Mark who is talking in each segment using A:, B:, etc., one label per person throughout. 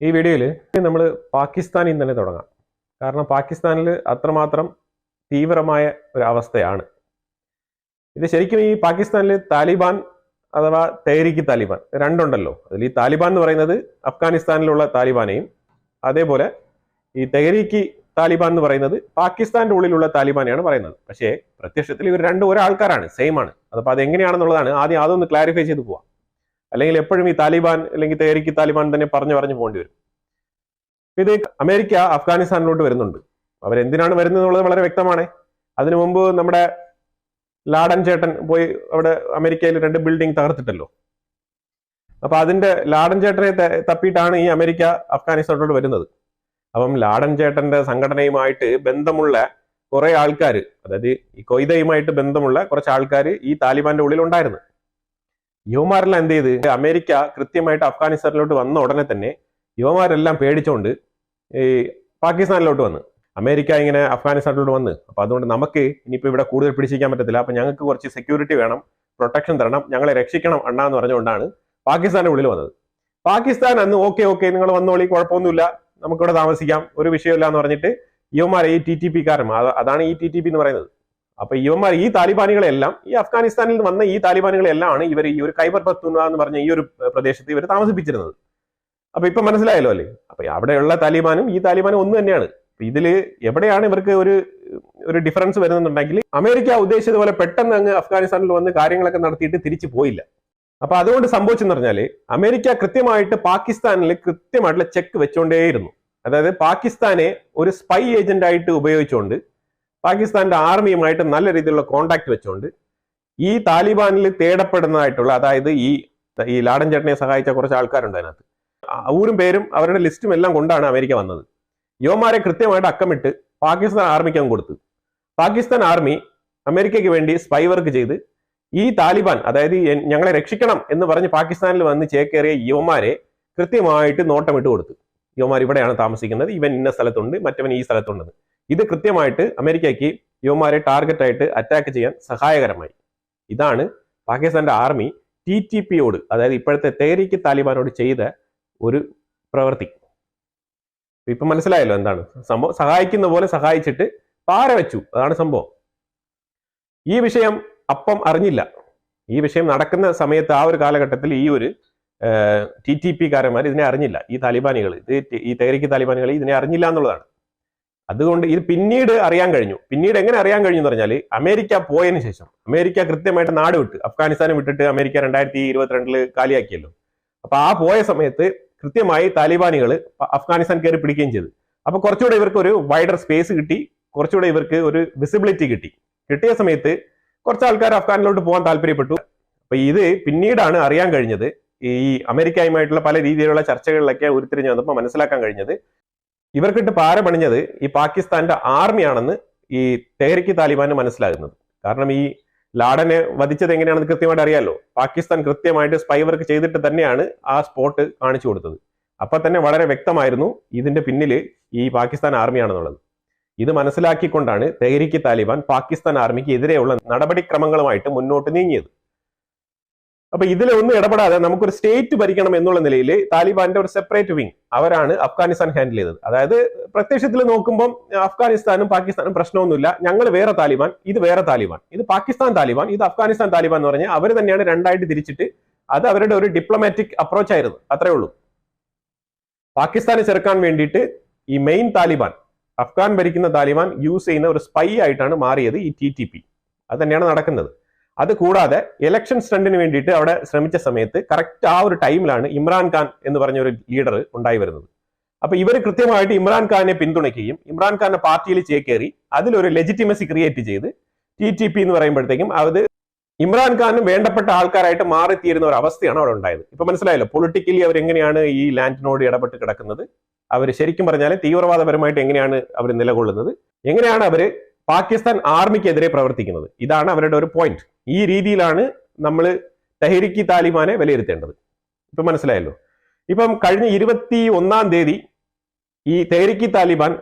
A: ഈ വീഡിയോയിൽ നമ്മൾ പാകിസ്ഥാനിൽ നിന്ന് തന്നെ തുടങ്ങാം. കാരണം പാകിസ്ഥാനിൽ അത്രമാത്രം തീവ്രമായ ഒരു അവസ്ഥയാണ്. ഇത് ശരിക്കും ഈ പാകിസ്ഥാനിൽ താലിബാൻ അഥവാ തേരിക്ക് താലിബാൻ രണ്ടുണ്ടല്ലോ. അതിൽ ഈ താലിബാൻ എന്ന് പറയുന്നത് അഫ്ഗാനിസ്ഥാനിലുള്ള താലിബാനെയും അതേപോലെ ഈ തെഹരീക്ക് താലിബാൻ എന്ന് പറയുന്നത് പാകിസ്ഥാന്റെ ഉള്ളിലുള്ള താലിബാനെയാണ് പറയുന്നത്. പക്ഷേ പ്രത്യക്ഷത്തിൽ ഇവർ രണ്ടും ഒരാൾക്കാരാണ് സെയിം ആണ്. അതപ്പോൾ അത് എങ്ങനെയാണെന്നുള്ളതാണ് ആദ്യം അതൊന്ന് ക്ലാരിഫൈ ചെയ്ത് പോവാം. അല്ലെങ്കിൽ എപ്പോഴും ഈ താലിബാൻ അല്ലെങ്കിൽ തേരിക്ക് താലിബാൻ തന്നെ പറഞ്ഞു പറഞ്ഞു പോകേണ്ടി വരും. ഇത് അമേരിക്ക അഫ്ഗാനിസ്ഥാനിലോട്ട് വരുന്നുണ്ട്. അവരെന്തിനാണ് വരുന്നത് എന്നുള്ളത് വളരെ വ്യക്തമാണ്. അതിനു മുമ്പ് നമ്മുടെ ലാഡൻ ചേട്ടൻ പോയി അവിടെ അമേരിക്കയിൽ രണ്ട് ബിൽഡിംഗ് തകർത്തിട്ടല്ലോ. അപ്പൊ അതിന്റെ ലാഡൻ ചേട്ടനെ തപ്പിയിട്ടാണ് ഈ അമേരിക്ക അഫ്ഗാനിസ്ഥാനിലോട്ട് വരുന്നത്. അപ്പം ലാഡൻ ചേട്ടന്റെ സംഘടനയുമായിട്ട് ബന്ധമുള്ള കുറെ ആൾക്കാർ അതായത് ഈ കൊയ്തയുമായിട്ട് ബന്ധമുള്ള കുറച്ച് ആൾക്കാർ ഈ താലിബാന്റെ ഉള്ളിൽ ഉണ്ടായിരുന്നു. യുവമാരെല്ലാം എന്ത് ചെയ്ത്? അമേരിക്ക കൃത്യമായിട്ട് അഫ്ഗാനിസ്ഥാനിലോട്ട് വന്ന ഉടനെ തന്നെ യുവമാരെല്ലാം പേടിച്ചുകൊണ്ട് ഈ പാകിസ്ഥാനിലോട്ട് വന്ന്. അമേരിക്ക ഇങ്ങനെ അഫ്ഗാനിസ്ഥാനിലോട്ട് വന്ന്. അപ്പൊ അതുകൊണ്ട് നമുക്ക് ഇനിയിപ്പോ ഇവിടെ കൂടുതൽ പിടിച്ചിരിക്കാൻ പറ്റത്തില്ല. അപ്പൊ ഞങ്ങൾക്ക് കുറച്ച് സെക്യൂരിറ്റി വേണം പ്രൊട്ടക്ഷൻ തരണം ഞങ്ങളെ രക്ഷിക്കണം അണ്ണ എന്ന് പറഞ്ഞുകൊണ്ടാണ് പാകിസ്ഥാന്റെ ഉള്ളിൽ വന്നത്. പാകിസ്ഥാൻ അന്ന് ഓക്കെ ഓക്കെ നിങ്ങൾ വന്നോളി കുഴപ്പമൊന്നുമില്ല നമുക്കിവിടെ താമസിക്കാം ഒരു വിഷയമില്ല എന്ന് പറഞ്ഞിട്ട് യുവമാരെ ഈ ടി ടി പി കാരൻ അതാണ് ഈ ടി ടി പി എന്ന് പറയുന്നത്. അപ്പൊ ഇവന്മാർ ഈ താലിബാനികളെല്ലാം ഈ അഫ്ഗാനിസ്ഥാനിൽ നിന്ന് വന്ന ഈ താലിബാനികളെല്ലാം ആണ് ഇവർ ഈ ഒരു കൈബർ പത്തുന എന്ന് പറഞ്ഞ ഈ ഒരു പ്രദേശത്ത് ഇവർ താമസിപ്പിച്ചിരുന്നത്. അപ്പൊ ഇപ്പൊ മനസ്സിലായല്ലോ അല്ലേ? അപ്പൊ അവിടെയുള്ള താലിബാനും ഈ താലിബാനും ഒന്ന് തന്നെയാണ്. ഇതിൽ എവിടെയാണ് ഇവർക്ക് ഒരു ഒരു ഡിഫറൻസ് വരുന്നുണ്ടെങ്കിൽ അമേരിക്ക ഉദ്ദേശിച്ചതുപോലെ പെട്ടെന്ന് അങ്ങ് അഫ്ഗാനിസ്ഥാനിൽ വന്ന് കാര്യങ്ങളൊക്കെ നടത്തിയിട്ട് തിരിച്ചു പോയില്ല. അപ്പൊ അതുകൊണ്ട് സംഭവിച്ചെന്ന് പറഞ്ഞാൽ അമേരിക്ക കൃത്യമായിട്ട് പാകിസ്ഥാനിൽ കൃത്യമായിട്ടുള്ള ചെക്ക് വെച്ചുകൊണ്ടേയിരുന്നു അതായത് പാകിസ്ഥാനെ ഒരു സ്പൈ ഏജന്റ് ആയിട്ട് ഉപയോഗിച്ചുകൊണ്ട് പാകിസ്ഥാന്റെ ആർമിയുമായിട്ട് നല്ല രീതിയിലുള്ള കോണ്ടാക്ട് വെച്ചുകൊണ്ട് ഈ താലിബാനിൽ തേടപ്പെടുന്നതായിട്ടുള്ള അതായത് ഈ ഈ ലാടൻ ചേട്ടനെ സഹായിച്ച കുറച്ച് ആൾക്കാരുണ്ട് അതിനകത്ത്. ഊരും പേരും അവരുടെ ലിസ്റ്റും എല്ലാം കൊണ്ടാണ് അമേരിക്ക വന്നത്. യുവമാരെ കൃത്യമായിട്ട് അക്കമിട്ട് പാകിസ്ഥാൻ ആർമിക്ക് അങ്ങ് കൊടുത്തു. പാകിസ്ഥാൻ ആർമി അമേരിക്കയ്ക്ക് വേണ്ടി സ്പൈ വർക്ക് ചെയ്ത് ഈ താലിബാൻ അതായത് ഞങ്ങളെ രക്ഷിക്കണം എന്ന് പറഞ്ഞ് പാകിസ്ഥാനിൽ വന്ന് ചേക്കേറിയ യുവമാരെ കൃത്യമായിട്ട് നോട്ടമിട്ട് കൊടുത്തു. യുവമാർ ഇവിടെയാണ് താമസിക്കുന്നത് ഇവൻ ഇന്ന സ്ഥലത്തുണ്ട് മറ്റവൻ ഈ സ്ഥലത്തുണ്ടെന്ന്. ഇത് കൃത്യമായിട്ട് അമേരിക്കയ്ക്ക് യുവമാരെ ടാർഗറ്റ് ആയിട്ട് അറ്റാക്ക് ചെയ്യാൻ സഹായകരമായി. ഇതാണ് പാകിസ്ഥാന്റെ ആർമി ടി ടി പിയോട് അതായത് ഇപ്പോഴത്തെ തേരിക്ക് താലിബാനോട് ചെയ്ത ഒരു പ്രവൃത്തി. ഇപ്പൊ മനസ്സിലായല്ലോ എന്താണ്? സംഭവം സഹായിക്കുന്ന പോലെ സഹായിച്ചിട്ട് പാര വെച്ചു. അതാണ് സംഭവം. ഈ വിഷയം അപ്പം അറിഞ്ഞില്ല. ഈ വിഷയം നടക്കുന്ന സമയത്ത് ആ ഒരു കാലഘട്ടത്തിൽ ഈ ഒരു ടി ടി പി കാരന്മാർ ഇതിനെ അറിഞ്ഞില്ല. ഈ താലിബാനികൾ ഇത് ഈ തേരിക്ക് താലിബാനികൾ ഇതിനെ അറിഞ്ഞില്ല എന്നുള്ളതാണ്. അതുകൊണ്ട് ഇത് പിന്നീട് അറിയാൻ കഴിഞ്ഞു. പിന്നീട് എങ്ങനെ അറിയാൻ കഴിഞ്ഞു എന്ന് പറഞ്ഞാൽ അമേരിക്ക പോയതിന് ശേഷം. അമേരിക്ക കൃത്യമായിട്ട് നാട് വിട്ട് അഫ്ഗാനിസ്ഥാനെ വിട്ടിട്ട് അമേരിക്ക രണ്ടായിരത്തി ഇരുപത്തിരണ്ടിൽ കാലിയാക്കിയല്ലോ. അപ്പൊ ആ പോയ സമയത്ത് കൃത്യമായി താലിബാനികൾ അഫ്ഗാനിസ്ഥാൻ കയറി പിടിക്കുകയും ചെയ്തു. അപ്പൊ കുറച്ചുകൂടെ ഇവർക്ക് ഒരു വൈഡർ സ്പേസ് കിട്ടി. കുറച്ചുകൂടെ ഇവർക്ക് ഒരു വിസിബിലിറ്റി കിട്ടി. കിട്ടിയ സമയത്ത് കുറച്ച് ആൾക്കാർ അഫ്ഗാനിലോട്ട് പോകാൻ താല്പര്യപ്പെട്ടു. അപ്പൊ ഇത് പിന്നീടാണ് അറിയാൻ കഴിഞ്ഞത്. ഈ അമേരിക്കയുമായിട്ടുള്ള പല രീതിയിലുള്ള ചർച്ചകളിലൊക്കെ ഉരുത്തിരിഞ്ഞ് വന്നപ്പോൾ മനസ്സിലാക്കാൻ കഴിഞ്ഞത് ഇവർക്കിട്ട് പാര പണിഞ്ഞത് ഈ പാകിസ്ഥാന്റെ ആർമിയാണെന്ന് ഈ തെഹരിക്ക് താലിബാന് മനസ്സിലാകുന്നത്. കാരണം ഈ ലാഡനെ വധിച്ചത് എങ്ങനെയാണെന്ന് കൃത്യമായിട്ട് അറിയാലോ? പാകിസ്ഥാൻ കൃത്യമായിട്ട് സ്പൈ വർക്ക് ചെയ്തിട്ട് തന്നെയാണ് ആ സ്പോട്ട് കാണിച്ചു കൊടുത്തത്. അപ്പൊ തന്നെ വളരെ വ്യക്തമായിരുന്നു ഇതിന്റെ പിന്നിൽ ഈ പാകിസ്ഥാൻ ആർമിയാണെന്നുള്ളത് ഇത് മനസ്സിലാക്കിക്കൊണ്ടാണ് തെഹരിക്ക് താലിബാൻ പാകിസ്ഥാൻ ആർമിക്ക് എതിരെയുള്ള നടപടിക്രമങ്ങളുമായിട്ട് മുന്നോട്ട് നീങ്ങിയത്. അപ്പൊ ഇതിലൊന്നും ഇടപെടാതെ നമുക്കൊരു സ്റ്റേറ്റ് ഭരിക്കണം എന്നുള്ള നിലയിൽ താലിബാന്റെ ഒരു സെപ്പറേറ്റ് വിങ് അവരാണ് അഫ്ഗാനിസ്ഥാൻ ഹാൻഡിൽ ചെയ്തത്. അതായത് പ്രത്യക്ഷത്തിൽ നോക്കുമ്പോൾ അഫ്ഗാനിസ്ഥാനും പാകിസ്ഥാനും പ്രശ്നമൊന്നുമില്ല. ഞങ്ങൾ വേറെ താലിബാൻ ഇത് വേറെ താലിബാൻ. ഇത് പാകിസ്ഥാൻ താലിബാൻ ഇത് അഫ്ഗാനിസ്ഥാൻ താലിബാൻ എന്ന് പറഞ്ഞാൽ അവർ തന്നെയാണ് രണ്ടായിട്ട് തിരിച്ചിട്ട് അത് അവരുടെ ഒരു ഡിപ്ലോമാറ്റിക് അപ്രോച്ച് ആയിരുന്നു. അത്രേ ഉള്ളൂ. പാകിസ്ഥാനെ ചെറുക്കാൻ വേണ്ടിയിട്ട് ഈ മെയിൻ താലിബാൻ അഫ്ഗാൻ ഭരിക്കുന്ന താലിബാൻ യൂസ് ചെയ്യുന്ന ഒരു സ്പൈ ആയിട്ടാണ് മാറിയത് ഈ ടി ടി പി അത് തന്നെയാണ് നടക്കുന്നത്. അത് കൂടാതെ ഇലക്ഷൻ സ്റ്റണ്ടിന് വേണ്ടിയിട്ട് അവിടെ ശ്രമിച്ച സമയത്ത് കറക്റ്റ് ആ ഒരു ടൈമിലാണ് ഇമ്രാൻഖാൻ എന്ന് പറഞ്ഞ ഒരു ലീഡർ ഉണ്ടായി വരുന്നത്. അപ്പൊ ഇവർ കൃത്യമായിട്ട് ഇമ്രാൻഖാനെ പിന്തുണയ്ക്കുകയും ഇമ്രാൻഖാന്റെ പാർട്ടിയിൽ ചേക്കേറി അതിലൊരു ലെജിറ്റിമസി ക്രിയേറ്റ് ചെയ്ത് ടി ടി പി എന്ന് പറയുമ്പോഴത്തേക്കും അത് ഇമ്രാൻഖാനും വേണ്ടപ്പെട്ട ആൾക്കാരായിട്ട് മാറിത്തീരുന്ന ഒരു അവസ്ഥയാണ് അവിടെ ഉണ്ടായത്. ഇപ്പൊ മനസ്സിലായല്ലോ പൊളിറ്റിക്കലി അവർ എങ്ങനെയാണ് ഈ ലാൻഡിനോട് ഇടപെട്ട് കിടക്കുന്നത്? അവർ ശരിക്കും പറഞ്ഞാൽ തീവ്രവാദപരമായിട്ട് എങ്ങനെയാണ് അവർ നിലകൊള്ളുന്നത്? എങ്ങനെയാണ് അവർ പാകിസ്ഥാൻ ആർമിക്കെതിരെ പ്രവർത്തിക്കുന്നത്? ഇതാണ് അവരുടെ ഒരു പോയിന്റ് ഈ രീതിയിലാണ് നമ്മൾ തെഹരിക്കി താലിബാനെ വിലയിരുത്തേണ്ടത്. ഇപ്പം മനസ്സിലായല്ലോ? ഇപ്പം കഴിഞ്ഞ ഇരുപത്തി ഒന്നാം തീയതി ഈ തെഹരിക്കി താലിബാൻ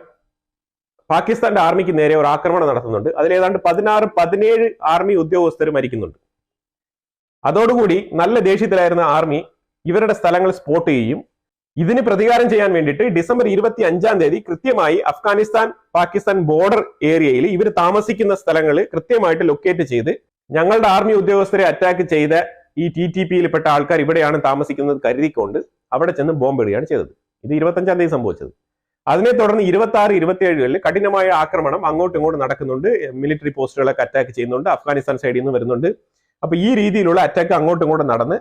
A: പാകിസ്ഥാന്റെ ആർമിക്ക് നേരെ ഒരു ആക്രമണം നടത്തുന്നുണ്ട്. അതിൽ ഏതാണ്ട് പതിനാറ് പതിനേഴ് ആർമി ഉദ്യോഗസ്ഥർ മരിക്കുന്നുണ്ട്. അതോടുകൂടി നല്ല ദേഷ്യത്തിലായിരുന്ന ആർമി ഇവരുടെ സ്ഥലങ്ങൾ സ്പോട്ട് ചെയ്യും. ഇതിന് പ്രതികാരം ചെയ്യാൻ വേണ്ടിയിട്ട് ഡിസംബർ ഇരുപത്തി അഞ്ചാം തീയതി കൃത്യമായി അഫ്ഗാനിസ്ഥാൻ പാകിസ്ഥാൻ ബോർഡർ ഏരിയയിൽ ഇവർ താമസിക്കുന്ന സ്ഥലങ്ങൾ കൃത്യമായിട്ട് ലൊക്കേറ്റ് ചെയ്ത് ഞങ്ങളുടെ ആർമി ഉദ്യോഗസ്ഥരെ അറ്റാക്ക് ചെയ്ത ഈ ടി ടി പിയിൽപ്പെട്ട ആൾക്കാർ ഇവിടെയാണ് താമസിക്കുന്നത് കരുതിക്കൊണ്ട് അവിടെ ചെന്ന് ബോംബിടുകയാണ് ചെയ്തത്. ഇത് ഇരുപത്തഞ്ചാം തീയതി സംഭവിച്ചത്. അതിനെ തുടർന്ന് ഇരുപത്തി ആറ് ഇരുപത്തിയേഴുകളിൽ കഠിനമായ ആക്രമണം അങ്ങോട്ടും ഇങ്ങോട്ടും നടക്കുന്നുണ്ട്. മിലിറ്ററി പോസ്റ്റുകളൊക്കെ അറ്റാക്ക് ചെയ്യുന്നുണ്ട്. അഫ്ഗാനിസ്ഥാൻ സൈഡിൽ നിന്ന് വരുന്നുണ്ട്. അപ്പൊ ഈ രീതിയിലുള്ള അറ്റാക്ക് അങ്ങോട്ടും ഇങ്ങോട്ടും നടന്ന്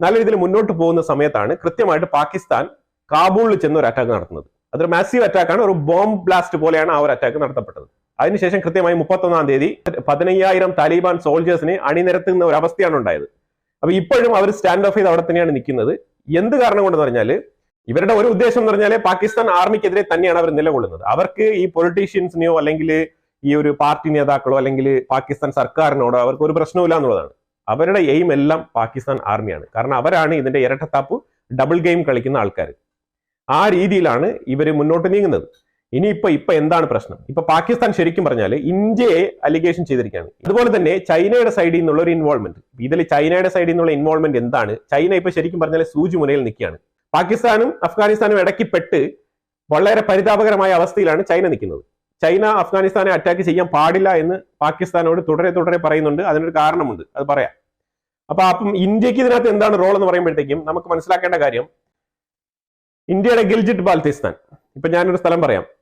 A: നല്ല രീതിയിൽ മുന്നോട്ട് പോകുന്ന സമയത്താണ് കൃത്യമായിട്ട് പാകിസ്ഥാൻ കാബൂളിൽ ചെന്ന് ഒരു അറ്റാക്ക് നടത്തുന്നത്. അതൊരു മാസീവ് അറ്റാക്കാണ് ഒരു ബോംബ് ബ്ലാസ്റ്റ് പോലെയാണ് ആ ഒരു അറ്റാക്ക് നടത്തപ്പെട്ടത്. അതിനുശേഷം കൃത്യമായി മുപ്പത്തൊന്നാം തീയതി പതിനയ്യായിരം താലിബാൻ സോൾജേഴ്സിനെ അണിനിരത്തുന്ന ഒരു അവസ്ഥയാണ് ഉണ്ടായത്. അപ്പൊ ഇപ്പോഴും അവർ സ്റ്റാൻഡ് ഓഫ് ചെയ്ത് അവിടെ തന്നെയാണ് നിൽക്കുന്നത്. എന്ത് കാരണം കൊണ്ടെന്ന് പറഞ്ഞാൽ ഇവരുടെ ഒരു ഉദ്ദേശം എന്ന് പറഞ്ഞാൽ പാകിസ്ഥാൻ ആർമിക്കെതിരെ തന്നെയാണ് അവർ നിലകൊള്ളുന്നത്. അവർക്ക് ഈ പൊളിറ്റീഷ്യൻസിനെയോ അല്ലെങ്കിൽ ഈ ഒരു പാർട്ടി നേതാക്കളോ അല്ലെങ്കിൽ പാകിസ്ഥാൻ സർക്കാരിനോടോ അവർക്ക് ഒരു പ്രശ്നമില്ല എന്നുള്ളതാണ്. അവരുടെ എയിം എല്ലാം പാകിസ്ഥാൻ ആർമിയാണ് കാരണം അവരാണ് ഇതിന്റെ ഇരട്ടത്താപ്പ് ഡബിൾ ഗെയിം കളിക്കുന്ന ആൾക്കാർ ആ രീതിയിലാണ് ഇവർ മുന്നോട്ട് നീങ്ങുന്നത്. ഇനിയിപ്പോ ഇപ്പൊ എന്താണ് പ്രശ്നം? ഇപ്പൊ പാകിസ്ഥാൻ ശരിക്കും പറഞ്ഞാൽ ഇന്ത്യയെ അലിഗേഷൻ ചെയ്തിരിക്കുകയാണ്. അതുപോലെ തന്നെ ചൈനയുടെ സൈഡിൽ നിന്നുള്ള ഒരു ഇൻവോൾവ്മെന്റ് ഇതിൽ ചൈനയുടെ സൈഡിൽ നിന്നുള്ള ഇൻവോൾവ്മെന്റ് എന്താണ്? ചൈന ഇപ്പൊ ശരിക്കും പറഞ്ഞാൽ സൂചി മുനയിൽ നിൽക്കുകയാണ്. പാകിസ്ഥാനും അഫ്ഗാനിസ്ഥാനും ഇടയ്ക്ക് പെട്ട് വളരെ പരിതാപകരമായ അവസ്ഥയിലാണ് ചൈന നിൽക്കുന്നത്. ചൈന അഫ്ഗാനിസ്ഥാനെ അറ്റാക്ക് ചെയ്യാൻ പാടില്ല എന്ന് പാകിസ്ഥാനോട് തുടരെ തുടരെ പറയുന്നുണ്ട്. അതിനൊരു കാരണമുണ്ട്. അത് പറയാം. അപ്പൊ അപ്പം ഇന്ത്യയ്ക്ക് ഇതിനകത്ത് എന്താണ് റോൾ എന്ന് പറയുമ്പോഴത്തേക്കും നമുക്ക് മനസ്സിലാക്കേണ്ട കാര്യം ഇന്ത്യയുടെ ഗിൽജിറ്റ് ബാൽത്തിസ്ഥാൻ. ഇപ്പൊ ഞാനൊരു സ്ഥലം പറയാം.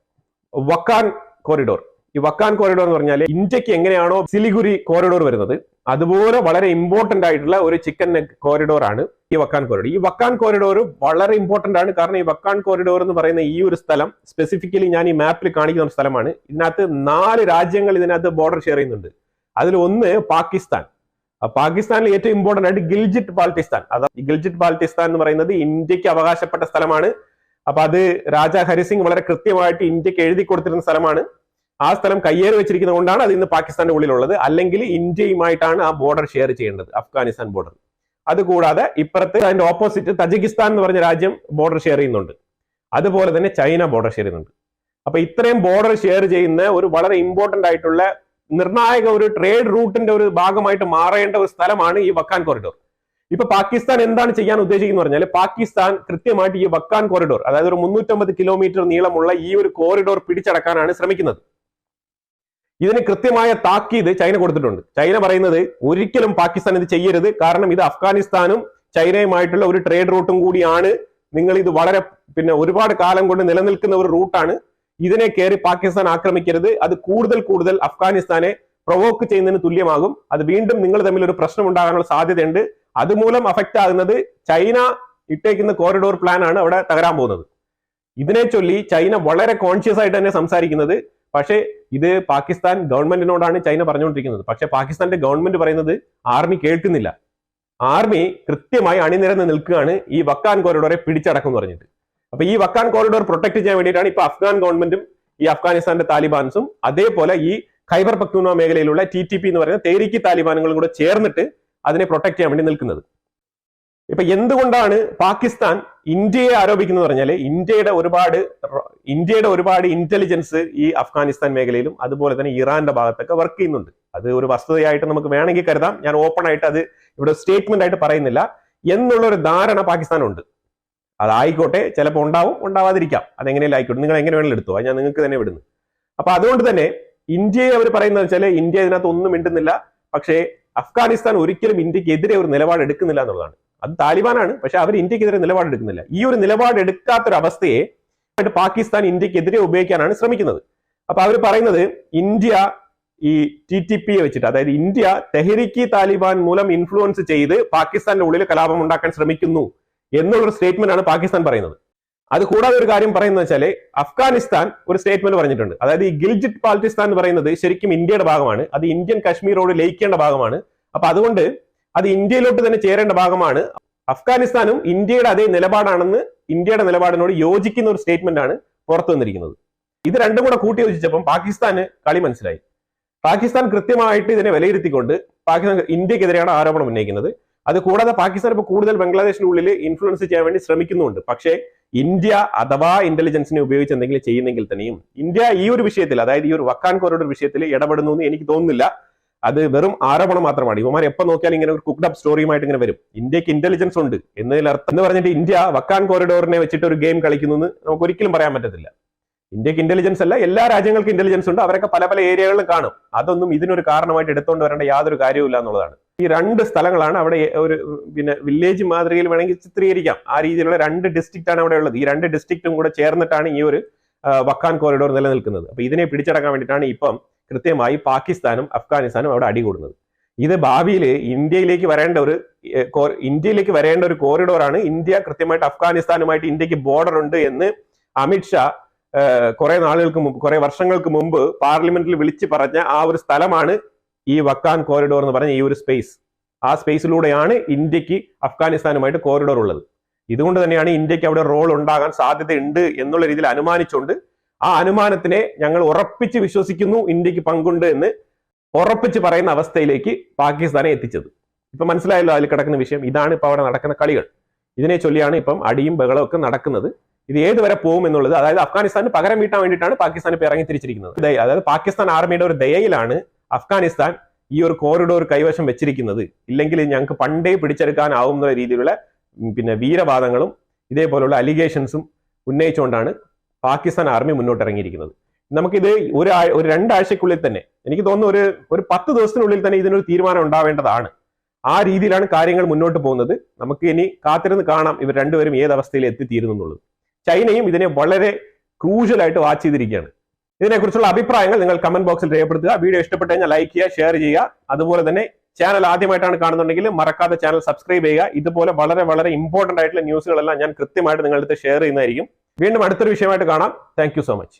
A: വക്കാൻ കോറിഡോർ ഈ വക്കാൻ കോറിഡോർ എന്ന് പറഞ്ഞാൽ ഇന്ത്യയ്ക്ക് എങ്ങനെയാണോ സിലിഗുരി കോറിഡോർ വരുന്നത് അതുപോലെ വളരെ ഇമ്പോർട്ടന്റ് ആയിട്ടുള്ള ഒരു ചിക്കൻ കോറിഡോർ ആണ് ഈ വക്കാൻ കോറിഡോർ ഈ വക്കാൻ കോറിഡോർ വളരെ ഇമ്പോർട്ടന്റ് ആണ്. കാരണം ഈ വക്കാൻ കോറിഡോർ എന്ന് പറയുന്ന ഈ ഒരു സ്ഥലം സ്പെസിഫിക്കലി ഞാൻ ഈ മാപ്പിൽ കാണിക്കുന്ന സ്ഥലമാണ്. ഇതിനകത്ത് നാല് രാജ്യങ്ങൾ ഇതിനകത്ത് ബോർഡർ ഷെയർ ചെയ്യുന്നുണ്ട്. അതിൽ ഒന്ന് പാകിസ്ഥാൻ. പാകിസ്ഥാനിൽ ഏറ്റവും ഇമ്പോർട്ടന്റ് ആയിട്ട് ഗിൽജിറ്റ് ബാൽട്ടിസ്ഥാൻ. അതാ ഗിൽജിറ്റ് ബാൽട്ടിസ്ഥാൻ എന്ന് പറയുന്നത് ഇന്ത്യയ്ക്ക് അവകാശപ്പെട്ട സ്ഥലമാണ്. അപ്പൊ അത് രാജ ഹരിസിംഗ് വളരെ കൃത്യമായിട്ട് ഇന്ത്യയ്ക്ക് എഴുതി കൊടുത്തിരുന്ന സ്ഥലമാണ്. ആ സ്ഥലം കയ്യേറി വെച്ചിരിക്കുന്നത് കൊണ്ടാണ് അത് ഇന്ന് പാകിസ്ഥാന്റെ ഉള്ളിലുള്ളത്. അല്ലെങ്കിൽ ഇന്ത്യയുമായിട്ടാണ് ആ ബോർഡർ ഷെയർ ചെയ്യേണ്ടത് അഫ്ഗാനിസ്ഥാൻ ബോർഡർ അതുകൂടാതെ ഇപ്പുറത്ത് അതിന്റെ ഓപ്പോസിറ്റ് തജിക്കിസ്ഥാൻ എന്ന് പറഞ്ഞ രാജ്യം ബോർഡർ ഷെയർ ചെയ്യുന്നുണ്ട്. അതുപോലെ തന്നെ ചൈന ബോർഡർ ഷെയർ ചെയ്യുന്നുണ്ട്. അപ്പൊ ഇത്രയും ബോർഡർ ഷെയർ ചെയ്യുന്ന ഒരു വളരെ ഇമ്പോർട്ടന്റ് ആയിട്ടുള്ള നിർണായക ഒരു ട്രേഡ് റൂട്ടിന്റെ ഒരു ഭാഗമായിട്ട് മാറേണ്ട ഒരു സ്ഥലമാണ് ഈ വക്കാൻ കോറിഡോർ ഇപ്പൊ പാകിസ്ഥാൻ എന്താണ് ചെയ്യാൻ ഉദ്ദേശിക്കുന്നത് പറഞ്ഞാൽ പാകിസ്ഥാൻ കൃത്യമായിട്ട് ഈ വക്കാൻ കോറിഡോർ അതായത് ഒരു മുന്നൂറ്റമ്പത് കിലോമീറ്റർ നീളമുള്ള ഈ ഒരു കോറിഡോർ പിടിച്ചടക്കാനാണ് ശ്രമിക്കുന്നത്. ഇതിന് കൃത്യമായ താക്കീത് ചൈന കൊടുത്തിട്ടുണ്ട്. ചൈന പറയുന്നത് ഒരിക്കലും പാകിസ്ഥാൻ ഇത് ചെയ്യരുത്. കാരണം ഇത് അഫ്ഗാനിസ്ഥാനും ചൈനയുമായിട്ടുള്ള ഒരു ട്രേഡ് റൂട്ടും കൂടിയാണ്. നിങ്ങൾ ഇത് വളരെ പിന്നെ ഒരുപാട് കാലം കൊണ്ട് നിലനിൽക്കുന്ന ഒരു റൂട്ടാണ് ഇതിനെ കയറി പാകിസ്ഥാൻ ആക്രമിക്കരുത്. അത് കൂടുതൽ കൂടുതൽ അഫ്ഗാനിസ്ഥാനെ പ്രൊവോക്ക് ചെയ്യുന്നതിന് തുല്യമാകും. അത് വീണ്ടും നിങ്ങൾ തമ്മിൽ ഒരു പ്രശ്നം ഉണ്ടാകാനുള്ള സാധ്യതയുണ്ട്. അതുമൂലം അഫക്റ്റ് ആകുന്നത് ചൈന ഇട്ടേക്കുന്ന കോറിഡോർ പ്ലാൻ ആണ് അവിടെ തകരാൻ പോകുന്നത്. ഇതിനെ ചൊല്ലി ചൈന വളരെ കോൺഷ്യസ് ആയിട്ട് തന്നെ സംസാരിക്കുന്നത്. പക്ഷേ ഇത് പാകിസ്ഥാൻ ഗവൺമെന്റിനോടാണ് ചൈന പറഞ്ഞുകൊണ്ടിരിക്കുന്നത്. പക്ഷേ പാകിസ്ഥാന്റെ ഗവൺമെന്റ് പറയുന്നത് ആർമി കേൾക്കുന്നില്ല. ആർമി കൃത്യമായി അണിനിരന്ന് നിൽക്കുകയാണ് ഈ വക്കാൻ കോറിഡോറെ പിടിച്ചടക്കും എന്ന് പറഞ്ഞിട്ട്. അപ്പൊ ഈ വക്കാൻ കോറിഡോർ പ്രൊട്ടക്ട് ചെയ്യാൻ വേണ്ടിയിട്ടാണ് ഇപ്പൊ അഫ്ഗാൻ ഗവൺമെന്റും ഈ അഫ്ഗാനിസ്ഥാന്റെ താലിബാൻസും അതേപോലെ ഈ ഖൈബർ പക്തൂന മേഖലയിലുള്ള ടി ടി പി എന്ന് പറയുന്ന തേരിക്കി താലിബാനുകളും കൂടെ ചേർന്നിട്ട് അതിനെ പ്രൊട്ടക്ട് ചെയ്യാൻ വേണ്ടി നിൽക്കുന്നത്. ഇപ്പൊ എന്തുകൊണ്ടാണ് പാകിസ്ഥാൻ ഇന്ത്യയെ ആരോപിക്കുന്നത് പറഞ്ഞാൽ ഇന്ത്യയുടെ ഒരുപാട് ഇന്ത്യയുടെ ഒരുപാട് ഇന്റലിജൻസ് ഈ അഫ്ഗാനിസ്ഥാൻ മേഖലയിലും അതുപോലെ തന്നെ ഇറാന്റെ ഭാഗത്തൊക്കെ വർക്ക് ചെയ്യുന്നുണ്ട്. അത് ഒരു വസ്തുതയായിട്ട് നമുക്ക് വേണമെങ്കിൽ കരുതാം. ഞാൻ ഓപ്പൺ ആയിട്ട് അത് ഇവിടെ സ്റ്റേറ്റ്മെന്റ് ആയിട്ട് പറയുന്നില്ല. എന്നുള്ള ഒരു ധാരണ പാകിസ്ഥാനുണ്ട്. അതായിക്കോട്ടെ ചിലപ്പോൾ ഉണ്ടാവും ഉണ്ടാവാതിരിക്കാം. അതെങ്ങനെയല്ല ആയിക്കോട്ടെ. നിങ്ങൾ എങ്ങനെ വേണമെങ്കിലും എടുത്തോ. ഞാൻ നിങ്ങൾക്ക് തന്നെ വിടുന്നു. അപ്പൊ അതുകൊണ്ട് തന്നെ ഇന്ത്യയെ അവർ പറയുന്നത് വെച്ചാൽ ഇന്ത്യ ഇതിനകത്ത് ഒന്നും മിണ്ടുന്നില്ല. പക്ഷേ അഫ്ഗാനിസ്ഥാൻ ഒരിക്കലും ഇന്ത്യക്കെതിരെ ഒരു നിലപാട് എടുക്കുന്നില്ല എന്നുള്ളതാണ്. അത് താലിബാനാണ് പക്ഷെ അവർ ഇന്ത്യക്കെതിരെ നിലപാട് എടുക്കുന്നില്ല. ഈ ഒരു നിലപാട് എടുക്കാത്തൊരു അവസ്ഥയെ പാകിസ്ഥാൻ ഇന്ത്യക്കെതിരെ ഉപയോഗിക്കാനാണ് ശ്രമിക്കുന്നത്. അപ്പൊ അവർ പറയുന്നത് ഇന്ത്യ ഈ ടി ടി പിയെ വെച്ചിട്ട് അതായത് ഇന്ത്യ തെഹരിക്കി താലിബാൻ മൂലം ഇൻഫ്ലുവൻസ് ചെയ്ത് പാകിസ്ഥാന്റെ ഉള്ളിൽ കലാപം ഉണ്ടാക്കാൻ ശ്രമിക്കുന്നു എന്നുള്ളൊരു സ്റ്റേറ്റ്മെന്റ് ആണ് പാകിസ്ഥാൻ പറയുന്നത്. അത് കൂടാതെ ഒരു കാര്യം പറയുന്നത് വെച്ചാൽ അഫ്ഗാനിസ്ഥാൻ ഒരു സ്റ്റേറ്റ്മെന്റ് പറഞ്ഞിട്ടുണ്ട്. അതായത് ഈ ഗിൽജിറ്റ് പാൽട്ടിസ്ഥാൻ എന്ന് പറയുന്നത് ശരിക്കും ഇന്ത്യയുടെ ഭാഗമാണ്. അത് ഇന്ത്യൻ കശ്മീരോട് ലയിക്കേണ്ട ഭാഗമാണ്. അപ്പൊ അതുകൊണ്ട് അത് ഇന്ത്യയിലോട്ട് തന്നെ ചേരേണ്ട ഭാഗമാണ്. അഫ്ഗാനിസ്ഥാനും ഇന്ത്യയുടെ അതേ നിലപാടാണെന്ന് ഇന്ത്യയുടെ നിലപാടിനോട് യോജിക്കുന്ന ഒരു സ്റ്റേറ്റ്മെന്റ് ആണ് പുറത്തു വന്നിരിക്കുന്നത്. ഇത് രണ്ടും കൂടെ കൂട്ടി യോജിച്ചപ്പം പാകിസ്ഥാന് കളി മനസ്സിലായി. പാകിസ്ഥാൻ കൃത്യമായിട്ട് ഇതിനെ വിലയിരുത്തിക്കൊണ്ട് പാകിസ്ഥാൻ ഇന്ത്യക്കെതിരെയാണ് ആരോപണം ഉന്നയിക്കുന്നത്. അത് കൂടാതെ പാകിസ്ഥാൻ ഇപ്പോൾ കൂടുതൽ ബംഗ്ലാദേശിനുള്ളിൽ ഇൻഫ്ലുവൻസ് ചെയ്യാൻ വേണ്ടി ശ്രമിക്കുന്നുണ്ട് പക്ഷേ ഇന്ത്യ അഥവാ ഇന്റലിജൻസിനെ ഉപയോഗിച്ച് എന്തെങ്കിലും ചെയ്യുന്നെങ്കിൽ തന്നെയും ഇന്ത്യ ഈ ഒരു വിഷയത്തിൽ അതായത് ഈ ഒരു വക്കാൻ കോറിഡോർ വിഷയത്തിൽ ഇടപെടുന്നു എന്ന് എനിക്ക് തോന്നുന്നില്ല. അത് വെറും ആരോപണം മാത്രമാണ്. ഇവമാർ എപ്പോ നോക്കിയാലും ഇങ്ങനെ ഒരു കുക്ഡ് അപ്പ് സ്റ്റോറിയുമായിട്ട് ഇങ്ങനെ വരും. ഇന്ത്യയ്ക്ക് ഇന്റലിജൻസ് ഉണ്ട് എന്നതിലർത്ഥം എന്ന് പറഞ്ഞിട്ട് ഇന്ത്യ വക്കാൻ കോറിഡോറിനെ വെച്ചിട്ട് ഒരു ഗെയിം കളിക്കുന്നു എന്ന് നമുക്ക് ഒരിക്കലും പറയാൻ പറ്റത്തില്ല. ഇന്ത്യയ്ക്ക് ഇന്റലിജൻസ് അല്ല എല്ലാ രാജ്യങ്ങൾക്കും ഇന്റലിജൻസ് ഉണ്ട്. അവരൊക്കെ പല പല ഏരിയകളിലും കാണും. അതൊന്നും ഇതിനൊരു കാരണമായിട്ട് എടുത്തുകൊണ്ട് വരേണ്ട യാതൊരു കാര്യവുമില്ല എന്നുള്ളതാണ്. ഈ രണ്ട് സ്ഥലങ്ങളാണ് അവിടെ ഒരു പിന്നെ വില്ലേജ് മാതൃകയിൽ വേണമെങ്കിൽ ചിത്രീകരിക്കാം. ആ രീതിയിലുള്ള രണ്ട് ഡിസ്ട്രിക്റ്റ് ആണ് അവിടെ ഉള്ളത്. ഈ രണ്ട് ഡിസ്ട്രിക്റ്റും കൂടെ ചേർന്നിട്ടാണ് ഈ ഒരു വക്കാൻ കോറിഡോർ നിലനിൽക്കുന്നത്. അപ്പൊ ഇതിനെ പിടിച്ചടക്കാൻ വേണ്ടിയിട്ടാണ് ഇപ്പം കൃത്യമായി പാകിസ്ഥാനും അഫ്ഗാനിസ്ഥാനും അവിടെ അടികൂടുന്നത് ഇത് ഭാവിയിൽ ഇന്ത്യയിലേക്ക് വരേണ്ട ഒരു ഇന്ത്യയിലേക്ക് വരേണ്ട ഒരു കോറിഡോറാണ് ഇന്ത്യ കൃത്യമായിട്ട് അഫ്ഗാനിസ്ഥാനുമായിട്ട് ഇന്ത്യയ്ക്ക് ബോർഡർ ഉണ്ട് എന്ന് അമിത്ഷാ കുറെ നാളുകൾക്ക് മുമ്പ് കുറെ വർഷങ്ങൾക്ക് മുമ്പ് പാർലമെന്റിൽ വിളിച്ചു പറഞ്ഞ ആ ഒരു സ്ഥലമാണ് ഈ വക്കാൻ കോറിഡോർ എന്ന് പറഞ്ഞ ഈ ഒരു സ്പേസ് ആ സ്പേസിലൂടെയാണ് ഇന്ത്യയ്ക്ക് അഫ്ഗാനിസ്ഥാനുമായിട്ട് കോറിഡോർ ഉള്ളത്. ഇതുകൊണ്ട് തന്നെയാണ് ഇന്ത്യയ്ക്ക് അവിടെ റോൾ ഉണ്ടാകാൻ സാധ്യതയുണ്ട് എന്നുള്ള രീതിയിൽ അനുമാനിച്ചുകൊണ്ട് ആ അനുമാനത്തിനെ ഞങ്ങൾ ഉറപ്പിച്ച് വിശ്വസിക്കുന്നു ഇന്ത്യയ്ക്ക് പങ്കുണ്ട് എന്ന് ഉറപ്പിച്ച് പറയുന്ന അവസ്ഥയിലേക്ക് പാകിസ്ഥാനെ എത്തിച്ചത്. ഇപ്പൊ മനസ്സിലായല്ലോ അതിൽ കിടക്കുന്ന വിഷയം. ഇതാണ് ഇപ്പൊ അവിടെ നടക്കുന്ന കളികൾ. ഇതിനെ ചൊല്ലിയാണ് ഇപ്പം അടിയും ബഹളവും ഒക്കെ നടക്കുന്നത്. ഇത് ഏത് വരെ പോകും എന്നുള്ളത് അതായത് അഫ്ഗാനിസ്ഥാന് പകരം വീട്ടാൻ വേണ്ടിയിട്ടാണ് പാകിസ്ഥാൻ ഇപ്പൊ ഇറങ്ങി തിരിച്ചിരിക്കുന്നത്. അതായത് പാകിസ്ഥാൻ ആർമിയുടെ ഒരു ദയയിലാണ് അഫ്ഗാനിസ്ഥാൻ ഈ ഒരു കോറിഡോർ കൈവശം വെച്ചിരിക്കുന്നത്. ഇല്ലെങ്കിൽ ഞങ്ങൾക്ക് പണ്ടേ പിടിച്ചെടുക്കാനാവുന്ന രീതിയിലുള്ള പിന്നെ വീരവാദങ്ങളും ഇതേപോലുള്ള അലിഗേഷൻസും ഉന്നയിച്ചുകൊണ്ടാണ് പാകിസ്ഥാൻ ആർമി മുന്നോട്ടിറങ്ങിയിരിക്കുന്നത്. നമുക്കിത് ഒരു ഒരു രണ്ടാഴ്ചക്കുള്ളിൽ തന്നെ എനിക്ക് തോന്നുന്നു ഒരു ഒരു പത്ത് ദിവസത്തിനുള്ളിൽ തന്നെ ഇതിനൊരു തീരുമാനം ഉണ്ടാവേണ്ടതാണ്. ആ രീതിയിലാണ് കാര്യങ്ങൾ മുന്നോട്ട് പോകുന്നത്. നമുക്ക് ഇനി കാത്തിരുന്ന് കാണാം ഇവർ രണ്ടുപേരും ഏത് അവസ്ഥയിൽ എത്തിത്തീരുന്നു എന്നുള്ളത് ചൈനയും ഇതിനെ വളരെ ക്രൂഷ്യലായിട്ട് വാച്ച് ചെയ്തിരിക്കുകയാണ്. ഇതിനെക്കുറിച്ചുള്ള അഭിപ്രായങ്ങൾ നിങ്ങൾ കമന്റ് ബോക്സിൽ രേഖപ്പെടുത്തുക. വീഡിയോ ഇഷ്ടപ്പെട്ടു കഴിഞ്ഞാൽ ലൈക്ക് ചെയ്യുക ഷെയർ ചെയ്യുക. അതുപോലെ തന്നെ ചാനൽ ആദ്യമായിട്ടാണ് കാണുന്നുണ്ടെങ്കിൽ മറക്കാതെ ചാനൽ സബ്സ്ക്രൈബ് ചെയ്യുക. ഇതുപോലെ വളരെ വളരെ ഇമ്പോർട്ടന്റ് ആയിട്ടുള്ള ന്യൂസുകളെല്ലാം ഞാൻ കൃത്യമായിട്ട് നിങ്ങളുടെ ഷെയർ ചെയ്യുന്നതായിരിക്കും. വീണ്ടും അടുത്തൊരു വിഷയമായിട്ട് കാണാം. Thank so much